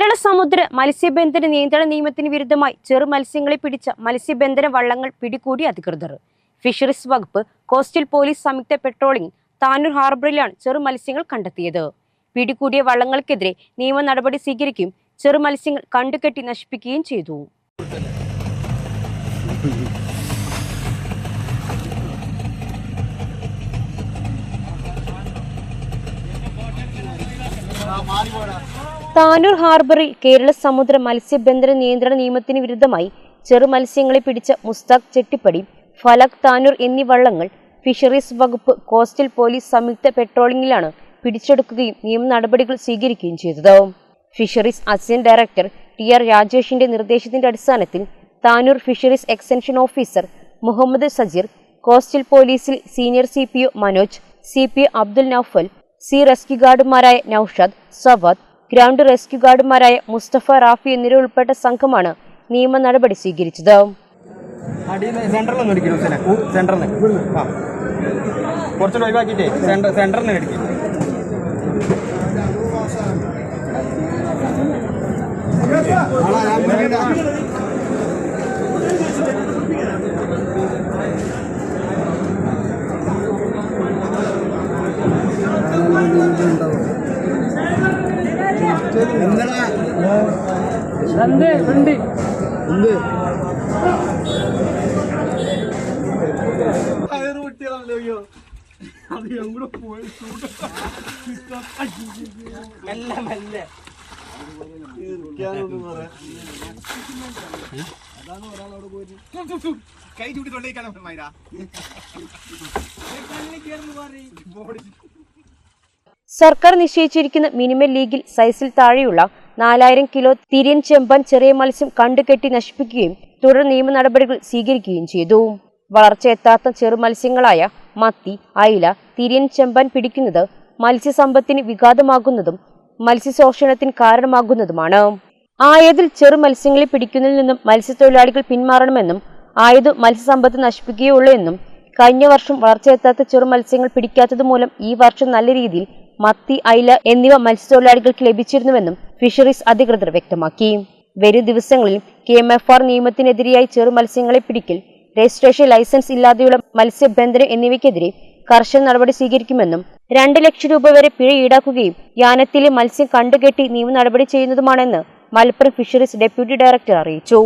കേരള സമുദ്ര മത്സ്യബന്ധന നിയന്ത്രണ നിയമത്തിന് വിരുദ്ധമായി ചെറു മത്സ്യങ്ങളെ പിടിച്ച മത്സ്യബന്ധന വള്ളങ്ങൾ പിടികൂടി അധികൃതർ. ഫിഷറീസ് വകുപ്പ് കോസ്റ്റൽ പോലീസ് സംയുക്ത പെട്രോളിംഗ് താനൂർ ഹാർബറിലാണ് ചെറു മത്സ്യങ്ങൾ കണ്ടെത്തിയത്. പിടികൂടിയ വള്ളങ്ങൾക്കെതിരെ നിയമ നടപടി സ്വീകരിക്കുകയും ചെറു മത്സ്യങ്ങൾ കണ്ടുകെട്ടി നശിപ്പിക്കുകയും ചെയ്തു. താനൂർ ഹാർബറിൽ കേരള സമുദ്ര മത്സ്യബന്ധന നിയന്ത്രണ നിയമത്തിന് വിരുദ്ധമായി ചെറു മത്സ്യങ്ങളെ പിടിച്ച മുസ്താഖ് ചെട്ടിപ്പടി ഫലക് താനൂർ എന്നീ വള്ളങ്ങൾ ഫിഷറീസ് വകുപ്പ് കോസ്റ്റൽ പോലീസ് സംയുക്ത പെട്രോളിംഗിലാണ് പിടിച്ചെടുക്കുകയും നിയമ നടപടികൾ സ്വീകരിക്കുകയും ചെയ്തത്. Fisheries assistant director T R രാജേഷിന്റെ നിർദ്ദേശത്തിന്റെ അടിസ്ഥാനത്തിൽ Tanur fisheries extension officer Muhammad Sajeer coastal പോലീസിൽ senior C P O Manoj C P Abdul Noufal sea rescue ഗാർഡുമാരായ Noushad Sawad ground rescue ഗാർഡുമാരായ മുസ്തഫ റാഫി എന്നിവരുൾപ്പെട്ട സംഘമാണ് നിയമ നടപടി സ്വീകരിച്ചത്. സെന്ററിൽ രണ്ട് നിന്ന് എടുക്കും മെല്ലെ പോയി കൈ ചൂടി മൈര. സർക്കാർ നിശ്ചയിച്ചിരിക്കുന്ന മിനിമം ലീഗിൽ സൈസിൽ താഴെയുള്ള നാലായിരം കിലോ തിരിയൻ ചെമ്പൻ ചെറിയ മത്സ്യം കണ്ടുകെട്ടി നശിപ്പിക്കുകയും തുടർ നിയമ നടപടികൾ സ്വീകരിക്കുകയും ചെയ്തു. വളർച്ച എത്താത്ത ചെറു മത്സ്യങ്ങളായ മത്തി അയില തിരിയൻ ചെമ്പൻ പിടിക്കുന്നത് മത്സ്യസമ്പത്തിന് വിഘാതമാകുന്നതും മത്സ്യശോഷണത്തിന് കാരണമാകുന്നതുമാണ്. ആയതിൽ ചെറു മത്സ്യങ്ങളെ പിടിക്കുന്നതിൽ നിന്നും മത്സ്യത്തൊഴിലാളികൾ പിന്മാറണമെന്നും ആയത് മത്സ്യസമ്പത്ത് നശിപ്പിക്കുകയുള്ളൂ എന്നും കഴിഞ്ഞ വർഷം വളർച്ചയെത്താത്ത ചെറു മത്സ്യങ്ങൾ പിടിക്കാത്തത് മൂലം ഈ വർഷം നല്ല രീതിയിൽ മത്തി അയില എന്നിവ മത്സ്യത്തൊഴിലാളികൾക്ക് ലഭിച്ചിരുന്നുവെന്നും ഫിഷറീസ് അധികൃതർ വ്യക്തമാക്കി. വരും ദിവസങ്ങളിൽ കെ എം എഫ് ആർ നിയമത്തിനെതിരെയായി ചെറു മത്സ്യങ്ങളെ പിടിക്കൽ രജിസ്ട്രേഷൻ ലൈസൻസ് ഇല്ലാതെയുള്ള മത്സ്യബന്ധനം എന്നിവയ്ക്കെതിരെ കർശന നടപടി സ്വീകരിക്കുമെന്നും രണ്ട് ലക്ഷം രൂപ വരെ പിഴ ഈടാക്കുകയും യാനത്തിലെ മത്സ്യം കണ്ടുകെട്ടി നിയമ നടപടി ചെയ്യുന്നതുമാണെന്ന് മലപ്പുറം ഫിഷറീസ് ഡെപ്യൂട്ടി ഡയറക്ടർ അറിയിച്ചു.